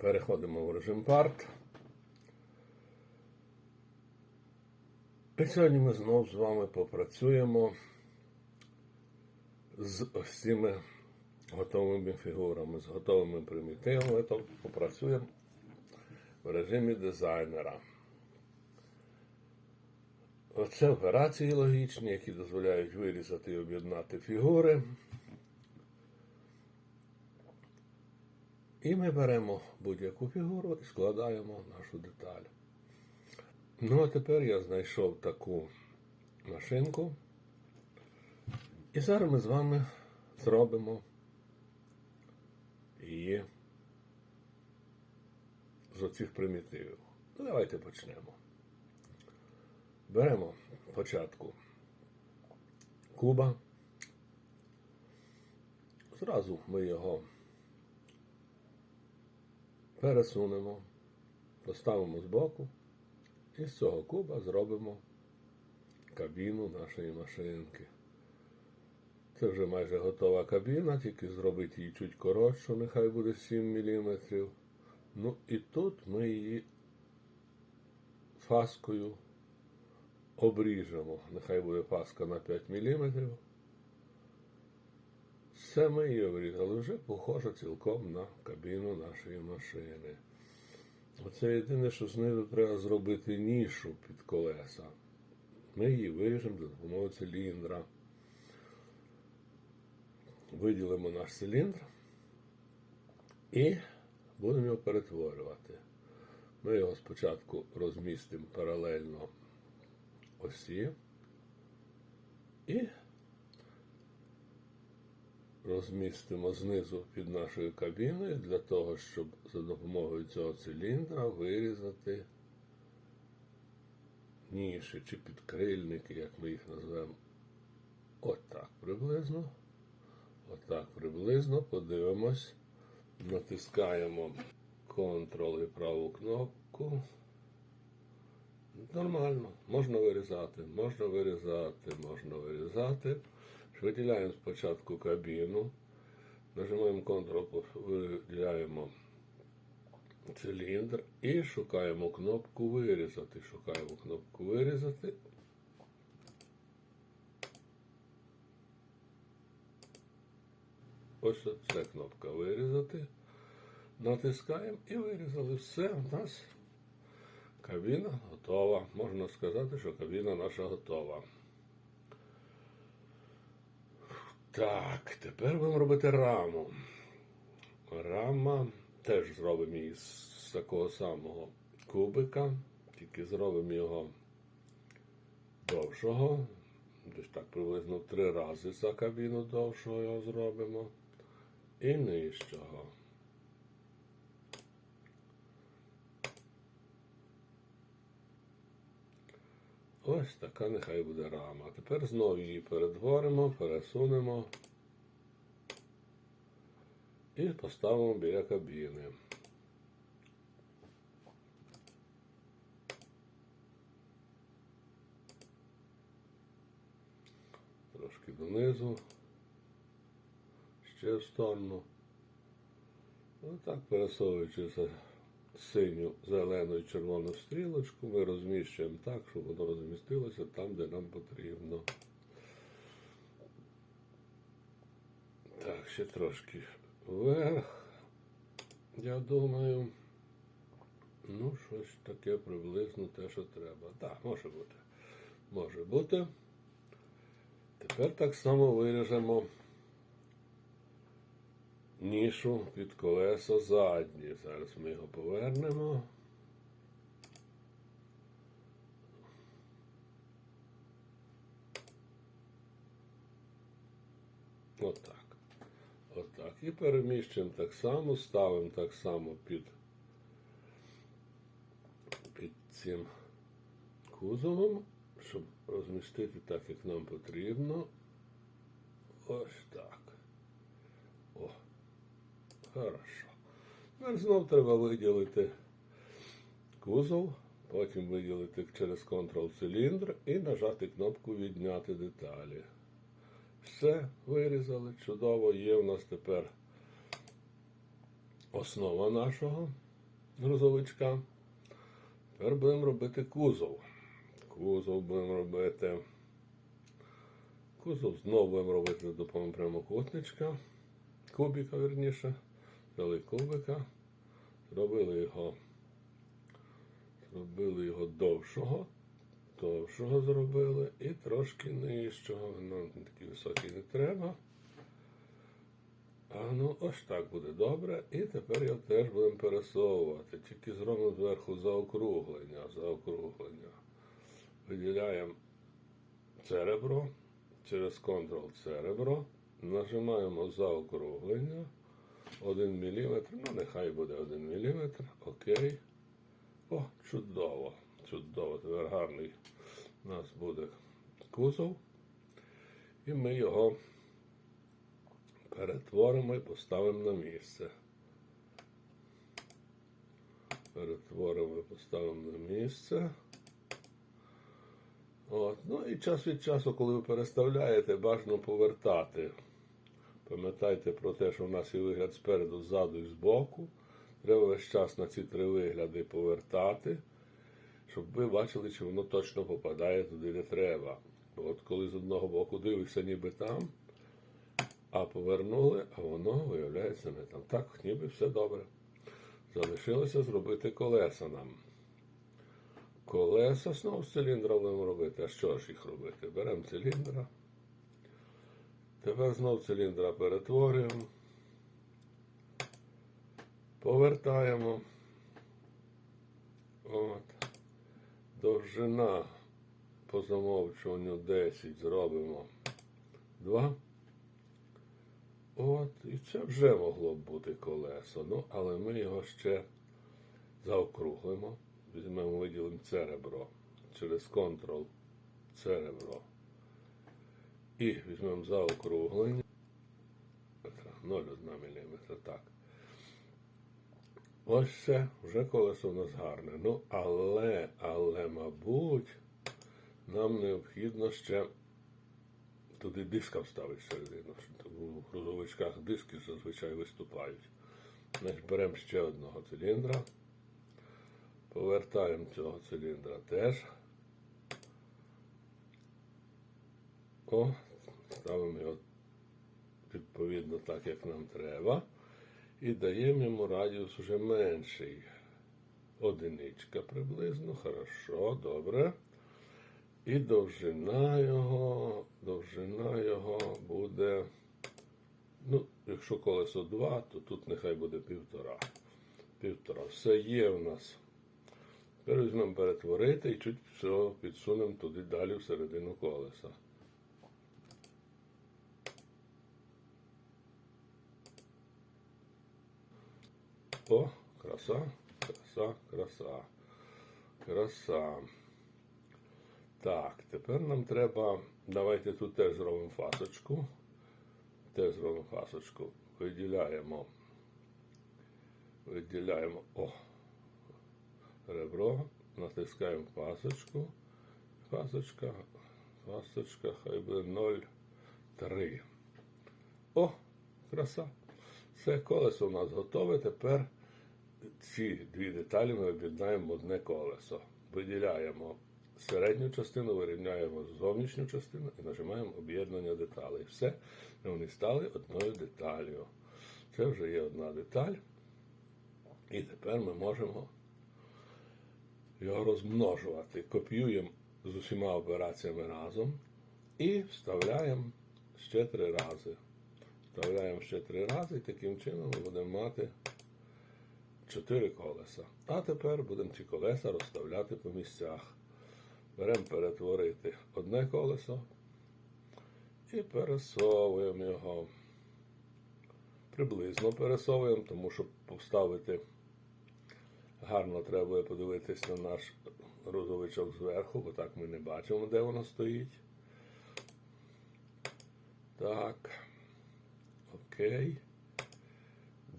Переходимо в режим парт. І сьогодні ми знов з вами попрацюємо з ось готовими фігурами, з готовими примітивами, тобто попрацюємо в режимі дизайнера. Оце операції логічні, які дозволяють вирізати і об'єднати фігури. І ми беремо будь-яку фігуру і складаємо нашу деталь. Ну, а тепер я знайшов таку машинку. І зараз ми з вами зробимо її з оцих примітивів. Ну, давайте почнемо. Беремо спочатку куба. Зразу ми його пересунемо, поставимо збоку і з цього куба зробимо кабіну нашої машинки. Це вже майже готова кабіна, тільки зробити її чуть коротшу, нехай буде 7 мм. Ну і тут ми її фаскою обріжемо. Нехай буде фаска на 5 мм. Все ми її обрізали, вже похоже цілком на кабіну нашої машини. Оце єдине, що знизу треба зробити нішу під колеса. Ми її виріжемо за допомогою циліндра. Виділимо наш циліндр і будемо його перетворювати. Ми його спочатку розмістимо паралельно осі і розмістимо знизу під нашою кабіною для того, щоб за допомогою цього циліндра вирізати ніші чи підкрильники, як ми їх назвемо. Отак приблизно. Отак приблизно. Подивимось. Натискаємо Ctrl і праву кнопку. Нормально, можна вирізати, можна вирізати, можна вирізати. Виділяємо спочатку кабіну, нажимаємо Ctrl, виділяємо циліндр і шукаємо кнопку вирізати. Шукаємо кнопку вирізати. Ось це кнопка вирізати. Натискаємо і вирізали. Все, у нас кабіна готова. Можна сказати, що кабіна наша готова. Так, тепер будемо робити раму. Рама теж зробимо її з такого самого кубика, тільки зробимо його довшого. Десь так приблизно три рази за кабіну довшого його зробимо. І нижчого. Ось така нехай буде рама. Тепер знову її перетворимо, пересунемо і поставимо біля кабіни. Трошки донизу, ще в сторону. Отак пересовуючи за синю, зелену і червону стрілочку, ми розміщуємо так, щоб воно розмістилося там, де нам потрібно. Так, ще трошки вверх, я думаю. Ну, щось таке приблизно те, що треба. Так, може бути. Може бути. Тепер так само виріжемо нішу під колеса задні. Зараз ми його повернемо. Отак. Отак. І переміщуємо так само, ставимо так само під, під цим кузовом, щоб розмістити так, як нам потрібно. Ось так. Хорошо. Тепер знов треба виділити кузов, потім виділити через Ctrl циліндр і нажати кнопку Відняти деталі. Все, вирізали. Чудово, є в нас тепер основа нашого грузовичка. Тепер будемо робити кузов. Кузов будемо робити. Кузов знову будемо робити допомогою прямокутничка. Кубіка, верніше. Взяли кубика. Зробили його. Зробили його довшого. Довшого зробили і трошки нижчого. Нам такий високий не треба. А ну ось так буде добре. І тепер його теж будемо пересовувати. Тільки зробимо зверху заокруглення. Заокруглення. Виділяємо церебро. Через Ctrl церебро. Нажимаємо заокруглення. 1 мм. Ну, нехай буде 1 мм. Окей. О, чудово. Чудово. Тепер гарний у нас буде кузов. І ми його перетворимо і поставимо на місце. Перетворимо і поставимо на місце. От. Ну і час від часу, коли ви переставляєте, бажано повертати. Пам'ятайте про те, що в нас є вигляд спереду, ззаду і збоку. Треба весь час на ці три вигляди повертати, щоб ви бачили, чи воно точно попадає туди, де треба. Бо От коли з одного боку дивишся ніби там, а повернули, а воно виявляється не там. Так, ніби все добре. Залишилося зробити колеса нам. Колеса знову з циліндра робити. А що ж їх робити? Беремо циліндра. Тепер знову циліндра перетворюємо. Повертаємо. От. Довжина по замовчуванню 10 зробимо 2. От, і це вже могло б бути колесо. Ну, але ми його ще заокруглимо. Візьмемо, виділимо церебро через Ctrl церебро. І візьмемо заокруглення. 0,1 мм. Так. Ось все, вже колесо у нас гарне. Ну, але, але, мабуть, нам необхідно ще туди диска вставити всередину. У грузовичках диски зазвичай виступають. Значить, беремо ще одного циліндра. Повертаємо цього циліндра теж. О, ставимо його відповідно так, як нам треба. І даємо йому радіус вже менший. Одиничка приблизно. Хорошо, добре. І довжина його, довжина його буде. Ну, якщо колесо 2, то тут нехай буде півтора. Півтора. Все є в нас. Тепер візьмемо перетворити і чуть все підсунемо туди далі всередину колеса. О, краса, краса, краса. Краса. Так, тепер нам треба. Давайте тут теж зробимо фасочку. Теж зробимо фасочку. Виділяємо. Виділяємо. О! Ребро. Натискаємо фасочку. Фасочка. Фасочка. Хай буде 0,3. О! Краса. Все колесо у нас готове. Тепер ці дві деталі ми об'єднаємо в одне колесо. Виділяємо середню частину, вирівняємо зовнішню частину і нажимаємо об'єднання деталей. Все, вони стали одною деталлю. Це вже є одна деталь. І тепер ми можемо його розмножувати. Копіюємо з усіма операціями разом і вставляємо ще три рази. Вставляємо ще три рази і таким чином ми будемо мати чотири колеса. А тепер будемо ці колеса розставляти по місцях. Беремо перетворити одне колесо і пересовуємо його. Приблизно пересовуємо, тому що поставити гарно треба буде подивитись на наш грузовичок зверху, бо так ми не бачимо, де воно стоїть. Так. Окей.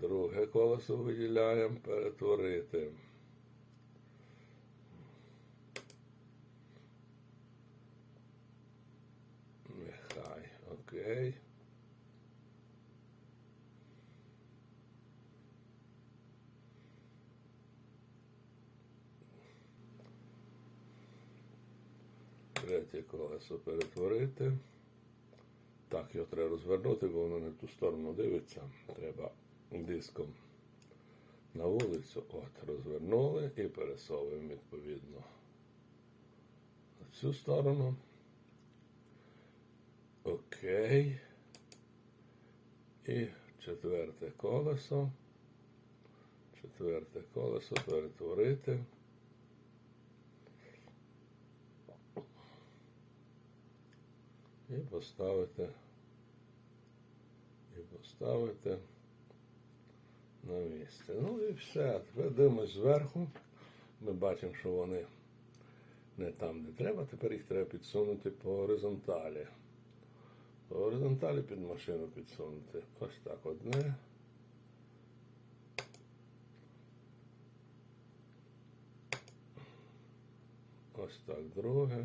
Друге колесо виділяємо перетворити. Нехай, окей. Третє колесо перетворити. Так, його треба розвернути, бо воно не в ту сторону дивиться. Треба диском на вулицю. От, розвернули і пересовуємо відповідно в цю сторону. Окей. І четверте колесо. Четверте колесо перетворити. І поставити. І поставити на місце. Ну і все. Тепер дивимось зверху. Ми бачимо, що вони не там, де треба. Тепер їх треба підсунути по горизонталі. По горизонталі під машину підсунути. Ось так одне. Ось так друге.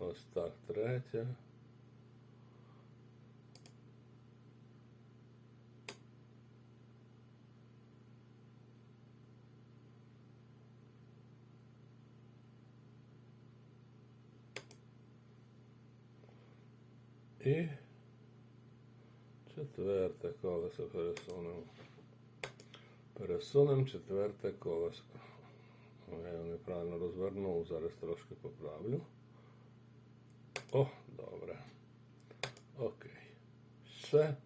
Ось так третє. І четверте колесо пересунемо. Пересунемо четверте колесо. Я його неправильно розвернув, зараз трошки поправлю. О, добре. Окей. Все.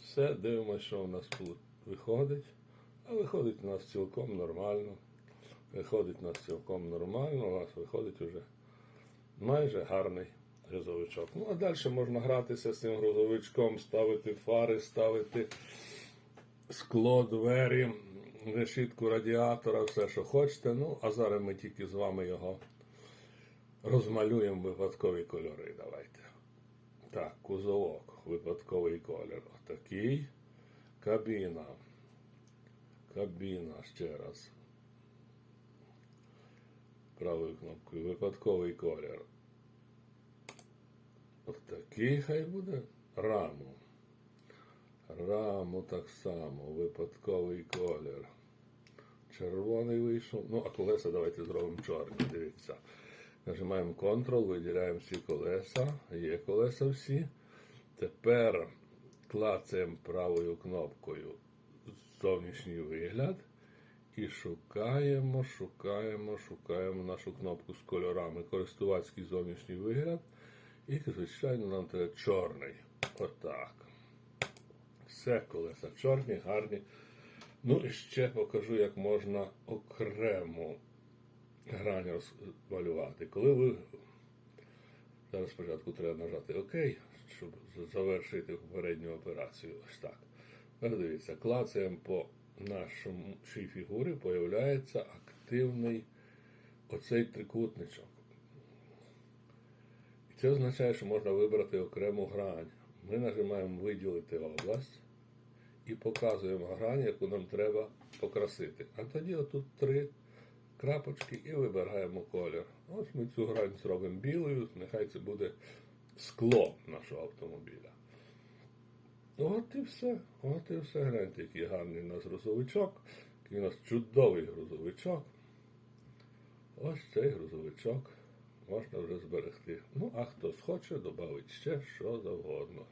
Все, дивимося, що у нас тут виходить. А виходить у нас цілком нормально. Виходить у нас цілком нормально, у нас виходить уже майже гарний грузовичок. Ну, а далі можна гратися з цим грузовичком, ставити фари, ставити скло, двері, решітку радіатора, все, що хочете. Ну, а зараз ми тільки з вами його розмалюємо випадкові кольори. Давайте. Так, кузовок, випадковий колір. Отакий. Кабіна. Кабіна ще раз. Правою кнопкою. Випадковий колір. Отакий хай буде. Раму. Раму так само. Випадковий колір. Червоний вийшов. Ну, а колеса давайте зробимо чорні. Дивіться. Нажимаємо Ctrl, виділяємо всі колеса. Є колеса всі. Тепер клацаємо правою кнопкою зовнішній вигляд. І шукаємо, шукаємо, шукаємо нашу кнопку з кольорами. Користувацький зовнішній вигляд. І, звичайно, нам треба чорний. Отак. Все колеса чорні, гарні. Ну і ще покажу, як можна окремо грань розмалювати. Коли ви. Зараз спочатку треба нажати ОК, щоб завершити попередню операцію. Ось так. Тепер дивіться, клацаємо по нашій фігурі, появляється активний оцей трикутничок. Це означає, що можна вибрати окрему грань. Ми нажимаємо виділити область і показуємо грань, яку нам треба покрасити. А тоді отут три крапочки і вибираємо колір. Ось ми цю грань зробимо білою, нехай це буде скло нашого автомобіля. От і все. От і все. Гляньте, який гарний у нас грузовичок. Який у нас чудовий грузовичок. Ось цей грузовичок можна вже зберегти. Ну, а хто схоче, додавить ще що завгодно.